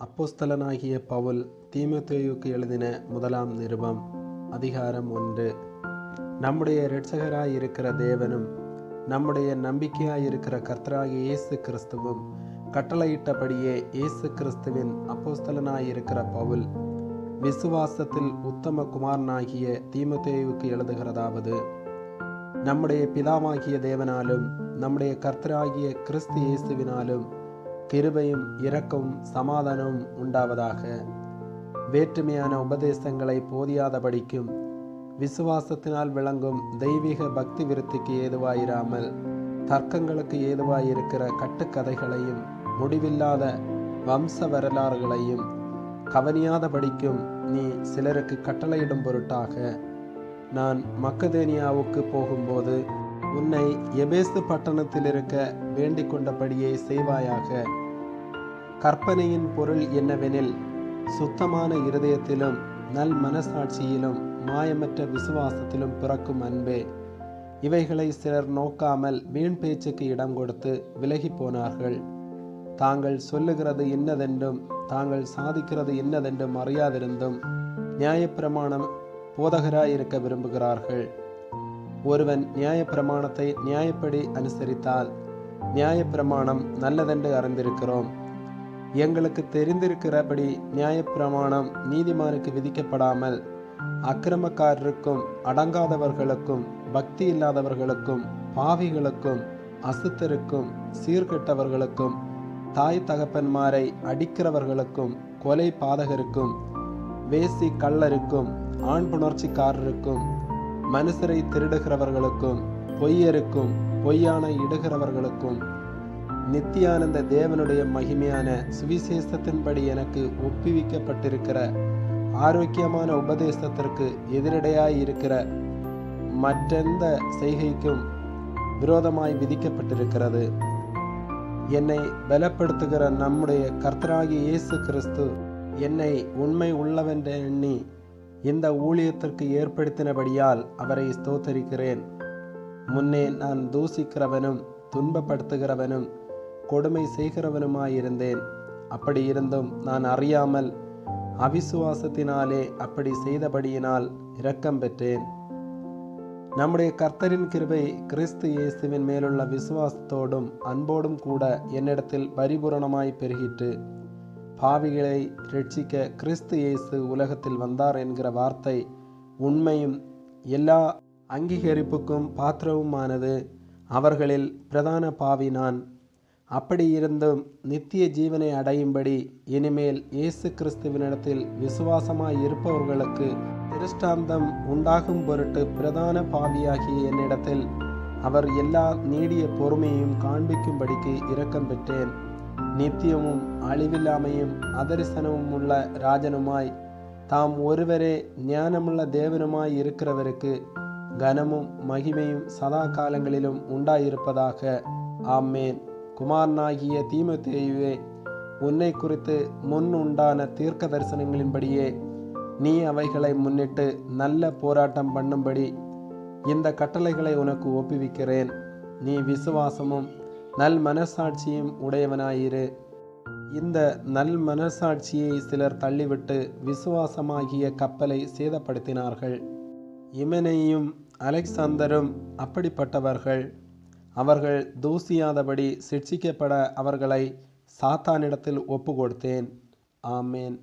அப்போஸ்தலனாகிய பவுல் தீமத்தேயுக்கு எழுதின முதலாம் நிருபம் அதிகாரம் ஒன்று. நம்முடைய இரட்சகராய் இருக்கிற தேவனும் நம்முடைய நம்பிக்கையாய் இருக்கிற கர்த்தராகிய இயேசு கிறிஸ்துவும் கட்டளையிட்டபடியே இயேசு கிறிஸ்துவின் அப்போஸ்தலனாய் இருக்கிற பவுல் விசுவாசத்தில் உத்தம குமாரனாகிய தீமத்தேயுக்கு எழுதுகிறதாவது. நம்முடைய பிதாவாகிய தேவனாலும் நம்முடைய கர்த்தராகிய கிறிஸ்து இயேசுவினாலும் கிருபையும் இரக்கமும் சமாதானமும் உண்டாவதாக. வேற்றுமையான உபதேசங்களை போதியாதபடிக்கும் விசுவாசத்தினால் விளங்கும் தெய்வீக பக்தி விருத்திக்கு ஏதுவாயிராமல் தர்க்கங்களுக்கு ஏதுவாயிருக்கிற கட்டுக்கதைகளையும் முடிவில்லாத வம்ச வரலாறுகளையும் கவனியாதபடிக்கும் நீ சிலருக்கு கட்டளையிடும் பொருட்டாக நான் மக்கதேனியாவுக்கு போகும்போது உன்னை எபேசு பட்டணத்தில் இருக்க வேண்டிக் கொண்டபடியே செய்வாயாக. கற்பனையின் பொருள் என்னவெனில் சுத்தமான இருதயத்திலும் நல் மனசாட்சியிலும் மாயமற்ற விசுவாசத்திலும் பிறக்கும் அன்பே. இவைகளை சிலர் நோக்காமல் வீண் பேச்சுக்கு இடம் கொடுத்து விலகி போனார்கள். தாங்கள் சொல்லுகிறது இன்னதென்றும் தாங்கள் சாதிக்கிறது இன்னதென்றும் அறியாதிருந்தும் நியாயப்பிரமாணம் போதகராயிருக்க விரும்புகிறார்கள். ஒருவன் நியாயப்பிரமாணத்தை நியாயப்படி அனுசரித்தால் நியாயப்பிரமாணம் நல்லதென்று அறிந்திருக்கிறோம். எங்களுக்கு தெரிந்திருக்கிறபடி நியாயப்பிரமாணம் நீதிமானுக்கு விதிக்கப்படாமல் அக்கிரமக்காரருக்கும் அடங்காதவர்களுக்கும் பக்தி இல்லாதவர்களுக்கும் பாவிகளுக்கும் அசுத்தருக்கும் சீர்கெட்டவர்களுக்கும் தாய் தகப்பன்மாரை அடிக்கிறவர்களுக்கும் கொலை பாதகருக்கும் வேசி கள்ளருக்கும் ஆண் புணர்ச்சிக்காரருக்கும் மனுஷரை திருடுகிறவர்களுக்கும் பொய்யருக்கும் பொய்யான இடுகிறவர்களுக்கும் நித்தியானந்த தேவனுடைய மகிமையான சுவிசேஷத்தின்படி எனக்கு ஒப்புவிக்கப்பட்டிருக்கிற ஆரோக்கியமான உபதேசத்திற்கு எதிரடையாய் இருக்கிற மற்றெந்த செய்கைக்கும் விரோதமாய் விதிக்கப்பட்டிருக்கிறது. என்னை பலப்படுத்துகிற நம்முடைய கர்த்தராகி இயேசு கிறிஸ்து என்னை உண்மை உள்ளவென்று எண்ணி இந்த ஊழியத்திற்கு ஏற்படுத்தினபடியால் அவரை ஸ்தோத்தரிக்கிறேன். முன்னே நான் தூசிக்கிறவனும் துன்பப்படுத்துகிறவனும் கொடுமை செய்கிறவனுமாயிருந்தேன். அப்படி இருந்தும் நான் அறியாமல் அவிசுவாசத்தினாலே அப்படி செய்தபடியினால் இரக்கம் பெற்றேன். நம்முடைய கர்த்தரின் கிருபை கிறிஸ்து இயேசுவின் மேலுள்ள விசுவாசத்தோடும் அன்போடும் கூட என்னிடத்தில் பரிபூரணமாய் பெருகிற்று. பாவிகளை ரட்சிக்க கிறிஸ்து இயேசு உலகத்தில் வந்தார் என்கிற வார்த்தை உண்மையும் எல்லா அங்கீகரிப்புக்கும் பாத்திரவுமானது. அவர்களில் பிரதான பாவி நான். அப்படி இருந்தும் நித்திய ஜீவனை அடையும்படி இனிமேல் இயேசு கிறிஸ்துவினிடத்தில் விசுவாசமாய் இருப்பவர்களுக்கு திருஷ்டாந்தம் உண்டாகும் பொருட்டு பிரதான பாவியாகிய என்னிடத்தில் அவர் எல்லா நீடிய பொறுமையையும் காண்பிக்கும்படிக்கு இரக்கம் பெற்றேன். நித்தியமும் அழிவில்லாமையும் அதரிசனமும் உள்ள ராஜனுமாய் தாம் ஒருவரே ஞானமுள்ள தேவனுமாய் இருக்கிறவருக்கு கனமும் மகிமையும் சதா காலங்களிலும் உண்டாயிருப்பதாக. ஆம்மேன் குமாரனாகிய தீமத்தேயுவே உன்னை குறித்து முன் உண்டான தீர்க்க தரிசனங்களின்படியே நீ அவைகளை முன்னிட்டு நல்ல போராட்டம் பண்ணும்படி இந்த கட்டளைகளை உனக்கு ஒப்புவிக்கிறேன். நீ விசுவாசமும் நல் மனசாட்சியும் உடையவனாயிரு. இந்த நல் மனசாட்சியை சிலர் தள்ளிவிட்டு விசுவாசமாகிய கப்பலை சேதப்படுத்தினார்கள். இமனையும் அலெக்சாந்தரும் அப்படிப்பட்டவர்கள். அவர்கள் தூசியாதபடி சிட்சிக்கப்பட அவர்களை சாத்தானிடத்தில் ஒப்பு கொடுத்தேன் ஆமேன்.